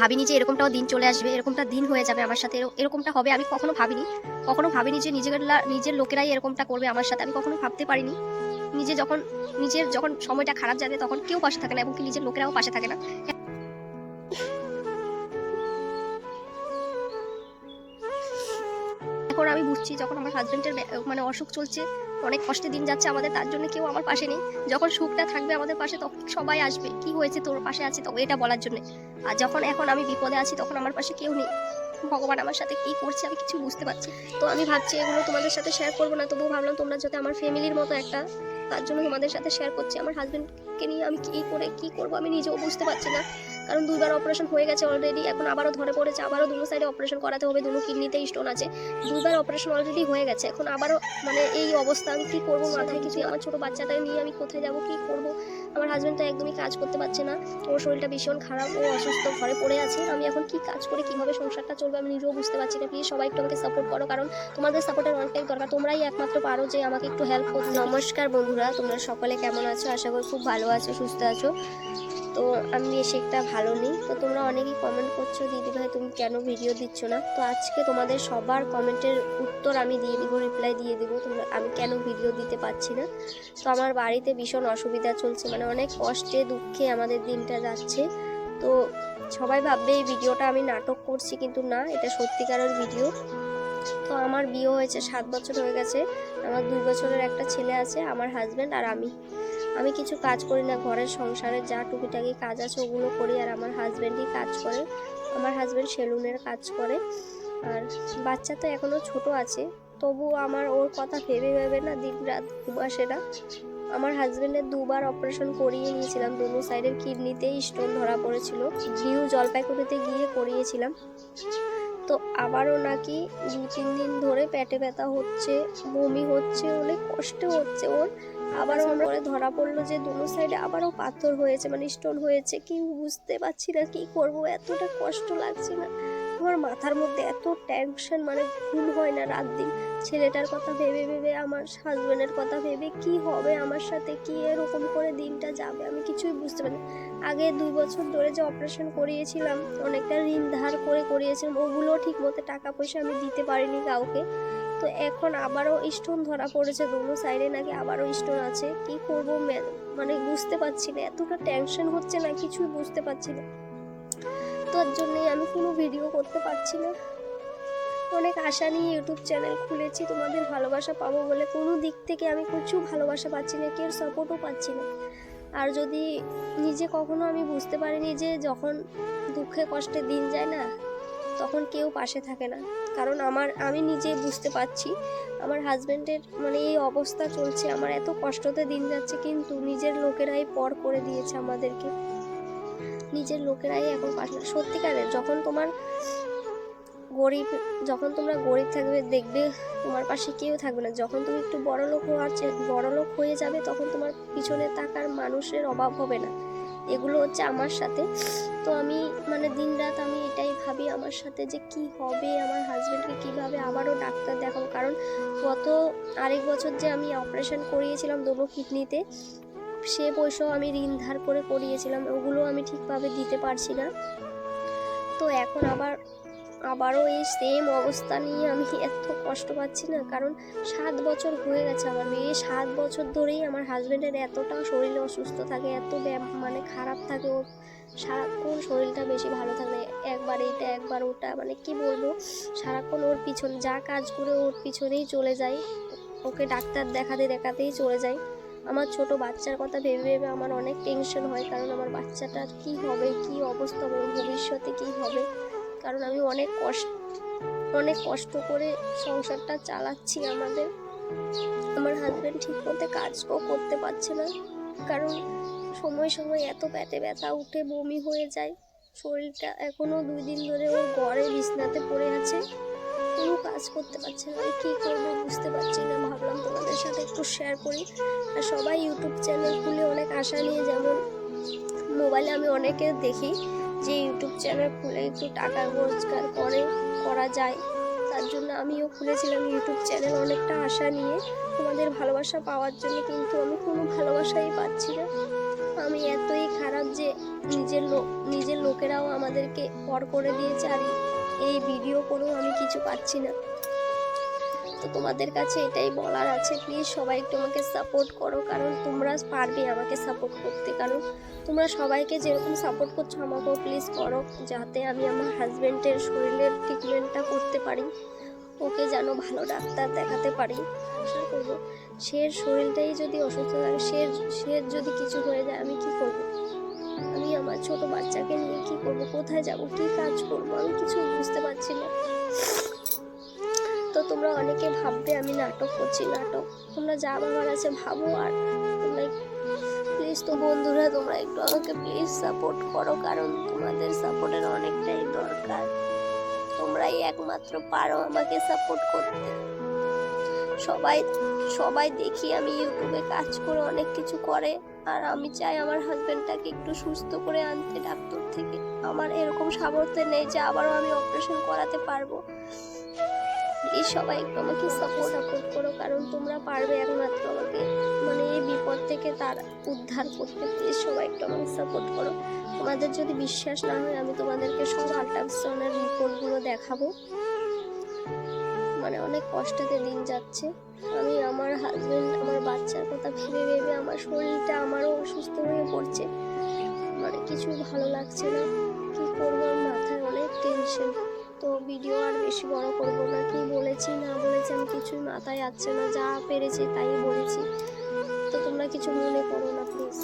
ভাবিনি যে এরকমটাও দিন চলে আসবে, এরকমটা দিন হয়ে যাবে আমার সাথে এরকমটা হবে আমি কখনো ভাবিনি। কখনো ভাবিনি যে নিজের নিজের লোকেরাই এরকমটা করবে আমার সাথে, আমি কখনো ভাবতে পারিনি। নিজে যখন নিজের যখন সময়টা খারাপ যাবে তখন কেউ পাশে থাকে না এবং কি নিজের লোকেরাও পাশে থাকে না। আমি বুঝছি যখন আমার হাজব্যান্ডের মানে অসুখ চলছে, অনেক কষ্টে দিন যাচ্ছে আমাদের, তার জন্য কেউ আমার পাশে নেই। যখন সুখটা থাকবে আমাদের পাশে, তখন সবাই আসবে। কি হয়েছে, তোর পাশে আছে তখন এটা বলার জন্য। আর যখন এখন আমি বিপদে আছি, তখন আমার পাশে কেউ নেই। ভগবান আমার সাথে কি করছে, আমি কিছু বুঝতে পারছি তো আমি ভাবছি, এগুলো তোমাদের সাথে শেয়ার করব না, তবুও ভাবলাম তোমরা যাতে আমার ফ্যামিলির মতো একটা, তার জন্য তোমাদের সাথে শেয়ার করছি। আমার হাজব্যান্ডকে নিয়ে আমি কি করে, কি করব আমি নিজেও বুঝতে পারছি না। কারণ দুইবার অপারেশন হয়ে গেছে অলরেডি এখন আবারও ধরে পড়েছে, আবারও দুটো সাইডে অপারেশন করাতে হবে, দুটো কিডনিতে স্টোন আছে। দুইবার অপারেশন অলরেডি হয়ে গেছে, এখন আবারও মানে এই অবস্থা, আমি কী করব মাথায় কিছু? আমার ছোটো বাচ্চাটাকে নিয়ে আমি কোথায় যাব, কী করব? আমার হাজব্যান্ড তো একদমই কাজ করতে পারছে না, ওর শরীরটা ভীষণ খারাপ, ও অসুস্থ, ঘরে পড়ে আছে, আমি এখন কি কাজ করে, কীভাবে সংসারটা চলবে, আমি নিজেও বুঝতে পারছি না প্লিজ সবাই একটু আমাকে সাপোর্ট করো, কারণ তোমাদের সাপোর্টের অনেকটাই দরকার, তোমরাই একমাত্র পারো যে আমাকে একটু হেল্প করো নমস্কার বন্ধুরা, তোমরা সকলে কেমন আছো? আশা করি খুব ভালো আছো, সুস্থ আছো। তো আমি বেশি একটা ভালো নেই। তো তোমরা অনেকেই কমেন্ট করছ, দিদি ভাই, তুমি কেন ভিডিও দিচ্ছ না? তো আজকে তোমাদের সবার কমেন্টের উত্তর আমি দিয়ে দিব রিপ্লাই দিয়ে দিব, তোমরা আমি কেন ভিডিও দিতে পারছি না? তো আমার বাড়িতে ভীষণ অসুবিধা চলছে মানে অনেক কষ্টে, দুঃখে আমাদের দিনটা যাচ্ছে। তো সবাই ভাববে এই ভিডিওটা আমি নাটক করছি, কিন্তু না, এটা সত্যিকারের ভিডিও তো আমার বিয়ে হয়েছে, সাত বছর হয়ে গেছে। আমার দুই বছরের একটা ছেলে আছে, আমার হাজব্যান্ড আর আমি। আমি কিছু কাজ করি না, ঘরের সংসারের যা টুকিটাকি কাজ আছে ওগুলো করি আর আমার হাজব্যান্ডই কাজ করে। আমার হাজব্যান্ড সেলুনের কাজ করে। আর বাচ্চা তো এখনও ছোট আছে, তবু আমার ওর কথা ভেবে ভেবে না দিন রাত ঘুম আসে না। আমার হাজব্যান্ডের দুবার অপারেশন করিয়ে নিয়েছিলাম, দোনো সাইডের কিডনিতেই স্টোন ধরা পড়েছিল। নিউ জলপাইগুড়িতে গিয়ে করিয়েছিলাম। তো আবারও নাকি দু তিন দিন ধরে পেটে ব্যথা হচ্ছে, বমি হচ্ছে, অনেক কষ্ট হচ্ছে ওর। আবারও আমরা ধরা পড়ল যে দুনো সাইডে আবারও পাথর হয়েছে মানে স্টোন হয়েছে। কি বুঝতে পারছি না কি করব, এতটা কষ্ট লাগছে না। আমার মাথার মধ্যে এত টেনশন মানে ঘুম হয় না রাত দিন। ছেলেটার কথা ভেবে ভেবে, আমার হাজব্যান্ডের কথা ভেবে কি হবে আমার সাথে, কি এরকম করে দিনটা যাবে আমি কিছুই বুঝতে পারি আগে দুই বছর ধরে যে অপারেশন করিয়েছিলাম, অনেকটা ঋণ ধার করে করিয়েছিলাম, ওগুলো ঠিক মতো টাকা পয়সা আমি দিতে পারিনি কাউকে। তো এখন আবারও স্টোন ধরা পড়েছে, দুনো সাইডে নাকি আবারও স্টোন আছে। কি করব মানে বুঝতে পারছি না, এতটা টেনশন হচ্ছে না, কিছুই বুঝতে পারছি না। তোর জন্যই আমি কোনো ভিডিও করতে পারছি না। অনেক আশা নিয়ে ইউটিউব চ্যানেল খুলেছি, তোমাদের ভালোবাসা পাবো বলে। কোনো দিক থেকে আমি কিছু ভালোবাসা পাচ্ছি না, কেউ সাপোর্টও পাচ্ছি না। আর যদি নিজে কখনো আমি বুঝতে পারিনি যে যখন দুঃখে কষ্টে দিন যায় না তখন কেউ পাশে থাকে না। কারণ আমার, আমি নিজে বুঝতে পারছি, আমার হাজব্যান্ডের মানে এই অবস্থা চলছে, আমার এত কষ্টতে দিন যাচ্ছে, কিন্তু নিজের লোকেরাই পর করে দিয়েছে আমাদেরকে। নিজের লোকেরাই এখন পাশে। সত্যিকারের, যখন তোমার গরিব, যখন তোমরা গরিব থাকবে, দেখবে তোমার পাশে কেউ থাকবে না। যখন তুমি একটু বড় লোক হওয়ার বড় লোক হয়ে যাবে, তখন তোমার পিছনে থাকার মানুষের অভাব হবে না। এগুলো হচ্ছে আমার সাথে। তো আমি মানে দিন রাত আমি এটাই ভাবি আমার সাথে যে কি হবে, আমার হাজব্যান্ডকে কীভাবে আবারও ডাক্তার দেখাবো। কারণ গত আরেক বছর যে আমি অপারেশন করিয়েছিলাম দুটো কিডনিতে, সে পয়সাও আমি ঋণ ধার করে করিয়েছিলাম। ওগুলো আমি ঠিকভাবে দিতে পারছি না। তো এখন আবার আবারও এই সেম অবস্থা নিয়ে আমি এত কষ্ট পাচ্ছি না, কারণ সাত বছর হয়ে গেছে আমার বিয়ে। সাত বছর ধরেই আমার হাজবেন্ডের এতটা শরীর অসুস্থ থাকে, এত ব্যায়াম মানে খারাপ থাকে ও সারাক্ষণ শরীরটা বেশি ভালো থাকে, একবার এইটা, একবার ওটা মানে কি বলব? সারাক্ষণ ওর পিছন, যা কাজ করে ওর পিছনেই চলে যায়। ওকে ডাক্তার দেখাতে দেখাতেই চলে যায়। আমার ছোট বাচ্চার কথা ভেবে ভেবে আমার অনেক টেনশন হয়, কারণ আমার বাচ্চাটার কি হবে, কি অবস্থা হবে ভবিষ্যতে কি হবে? কারণ আমি অনেক কষ্ট অনেক কষ্ট করে সংসারটা চালাচ্ছি আমাদের। আমার হাজব্যান্ড ঠিক মতো কাজও করতে পারছে না, কারণ সময় সময় এত পেটে ব্যথা উঠে বমি হয়ে যায়। শরীরটা এখনও দুই দিন ধরে ওর গড়ে বিছনাতে পড়ে আছে, কোনো কাজ করতে পারছে না। কী করব বুঝতে পারছি না, ভাবলাম তোমাদের সাথে একটু শেয়ার করি। আর সবাই ইউটিউব চ্যানেল খুলে অনেক আশা নিয়ে যেমন মোবাইলে আমি অনেকে দেখি যে ইউটিউব চ্যানেল খুলে একটু টাকা রোজগার করে, করা যায়। তার জন্য আমিও খুলেছিলাম ইউটিউব চ্যানেল। অনেকটা আশা নিয়ে তোমাদের ভালোবাসা পাওয়ার জন্য, কিন্তু আমি কোনো ভালোবাসাই পাচ্ছি না। আমি এতই খারাপ যে নিজের লোক নিজের লোকেরাও আমাদেরকে পর করে দিয়েছে, আর এই ভিডিও করেও আমি কিছু পাচ্ছি না। তো তোমাদের কাছে এটাই বলার আছে। প্লিজ সবাই একটু আমাকে সাপোর্ট করো, কারণ তোমরা পারবে আমাকে সাপোর্ট করতে। কারণ তোমরা সবাইকে যেরকম সাপোর্ট করছ, আমাকেও প্লিজ করো, যাতে আমি আমার হাজব্যান্ডের শরীরের ট্রিটমেন্টটা করতে পারি। ওকে যেন ভালো ডাক্তার দেখাতে পারি। আশা করব সে শরীরটাই যদি অসুস্থ থাকে, সে সে যদি কিছু হয়ে যায়, আমি কি করব? আমি আমার ছোট বাচ্চাকে নিয়ে কি করব? কোথায় যাব? কি কাজ করব? আমি কিছু বুঝতে পারছি না। তোমরা অনেকে ভাববে আমি নাটক করছি, নাটক। তোমরা যা ভাবার আছে ভাবো আর তোমরা প্লিজ তো বন্ধুরা, তোমরা একটু আমাকে প্লিজ সাপোর্ট করো, কারণ তোমাদের সাপোর্টের অনেকটাই দরকার। তোমরাই একমাত্র পারো আমাকে সাপোর্ট করতে। সবাই সবাই দেখি আমি ইউটিউবে কাজ করে অনেক কিছু করে, আর আমি চাই আমার হাজব্যান্ডটাকে একটু সুস্থ করে আনতে। ডাক্তার থেকে আমার এরকম সামর্থ্য নেই যে আবারও আমি অপারেশন করাতে পারব। প্লিজ সবাই একটু আমাকে সাপোর্ট সাপোর্ট করো, কারণ তোমরা পারবে একমাত্র আমাকে। মানে এই বিপদ থেকে তার উদ্ধার করতে প্লিজ সবাই একটু আমাকে সাপোর্ট করো। তোমাদের যদি বিশ্বাস না হয়, আমি তোমাদেরকে সব আল্ট্রাসাউন্ডের রিপোর্টগুলো দেখাবো। মানে অনেক কষ্টতে দিন যাচ্ছে। আমি, আমার হাজবেন্ড আমার বাচ্চার কথা ভেবে ভেবে আমার শরীরটা আমারও অসুস্থ হয়ে পড়ছে। মানে কিছু ভালো লাগছে না। কি করব? মাথায় অনেক টেনশন তো ভিডিও আর বেশি বড় করব না। কি বলেছি, না বলেছি, আমি কিছুই মাথায় আসছে না, যা পেরেছি তাই বলেছি। তো তোমরা কিছু মনে করো না প্লিজ